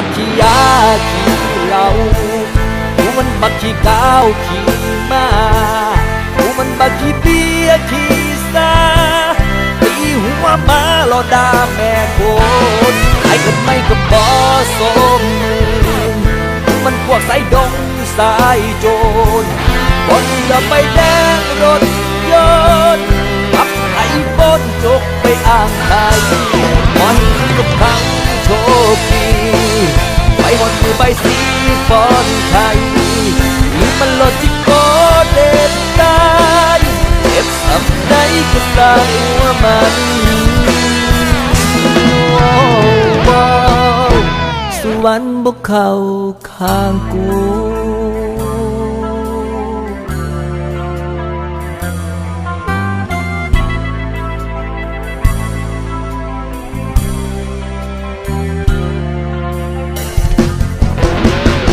บักขี้ยาขี้เหล้ากูมันบักขี้ก้าวขี้มากูมันบักขี้เบียขี้ซาตีหัวมาหลอดาแม่โคตรไอ้กันไม่กับบอสมือมันพวกสายดงสายโจรคนจะไปแดงรถยนต์ขับไอ้บนจกไปอ่างไทย ใบสีฟอนไทยนี่มันโลจิโกเด็ดตายเจ็บสำใดก็สร้างหัวมันว้าวสุวสวรรค์บกเข้าข้างกู